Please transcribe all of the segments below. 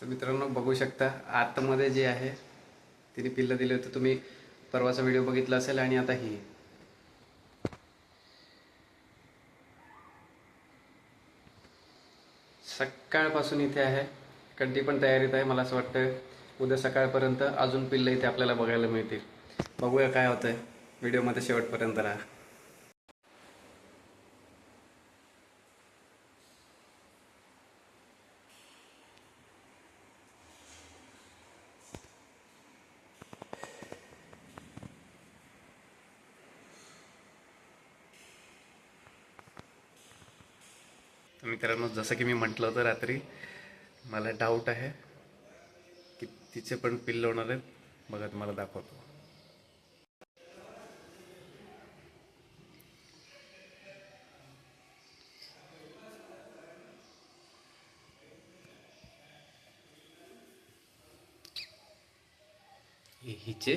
तर मित्रांनो बघू शकता आतमध्ये जे आहे तिने पिल्लं दिले होते. तुम्ही परवाचा व्हिडिओ बघितला असेल आणि आता ही. सकाळपासून इथे आहे. कंटी पण तयारीत आहे मला असं वाटतं उद्या सकाळपर्यंत अजून पिल्लं इथे आपल्याला बघायला मिळतील. बघूया काय होतंय. व्हिडिओमध्ये शेवटपर्यंत राहा. तर मित्रांनो जसं की मी म्हटलं होतं रात्री मला डाऊट आहे की तिचे पण पिल्ल होणार आहेत. बघा तुम्हाला दाखवतो. हिचे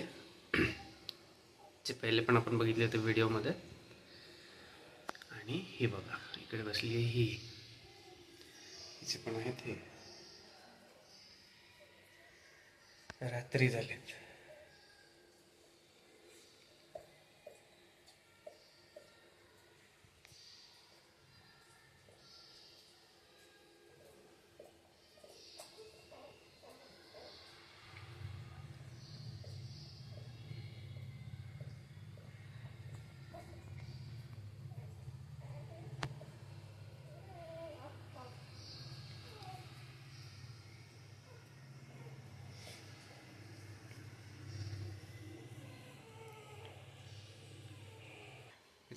जे पहिले पण आपण बघितले होते व्हिडिओमध्ये आणि हे बघा इकडे बसली आहे ही. पण आहेत हे रात्री झालेत.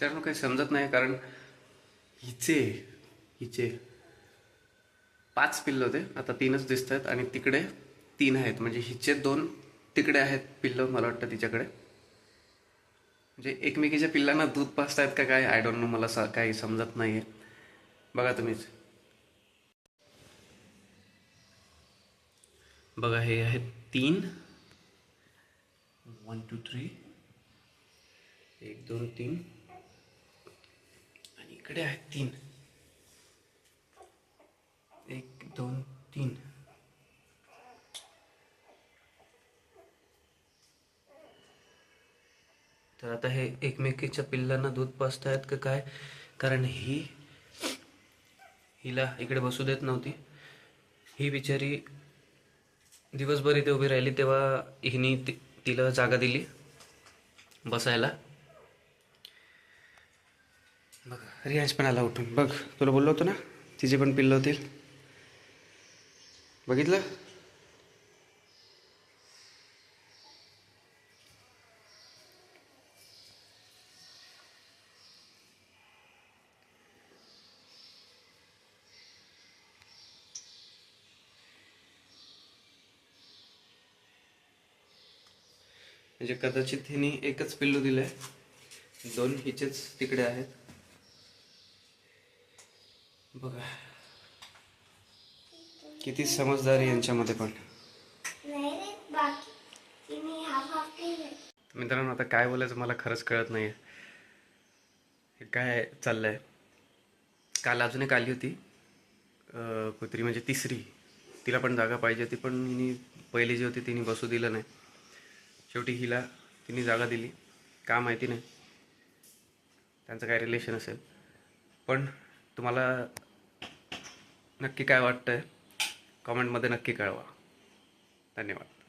मित्रांनो काही समजत नाही कारण हिचे हिचे पाच पिल्लं होते. आता तीनच दिसत आहेत आणि तिकडे तीन आहेत. म्हणजे हिचे दोन तिकडे आहेत पिल्लं मला वाटतं तिच्याकडे. म्हणजे एकमेकीच्या पिल्लांना दूध पाजतायत का काय? आय डोंट नो मला सा काही समजत नाही आहे बघा तुम्हीच. बघा हे आहेत तीन. वन टू थ्री एक दोन तीन. इकडे आहेत तीन. एक दोन तीन. तर आता हे एकमेकीच्या पिल्लांना दूध पाजतायत का काय? कारण ही हिला इकडे बसू देत नव्हती. ही बिचारी दिवसभर इथे उभी राहिली तेव्हा हिनी ति- तिला जागा दिली बसायला. बघ रियांश पण आला उठून. बघ तुला बोललो होतो ना तिचे पण पिल्लं होतील. बघितलं? म्हणजे कदाचित हिने एकच पिल्लू दिलंय. दोन हिचेच तिकडे आहेत. बघा. किती समजदारी यांच्यामध्ये पण. मित्रांनो आता काय बोलायचं मला खरंच कळत नाही हे काय चाललंय? काल अजून एक आली होती. कुत्री म्हणजे तिसरी. तिला पण जागा पाहिजे होती पण हिने पहिली जी होती तिने बसू दिलं नाही. शेवटी हिला तिने जागा दिली. का माहिती नाही. त्यांचं काय रिलेशन असेल. पण तुम्हाला नक्की काय वाटतंय? कॉमेंटमध्ये नक्की कळवा. धन्यवाद.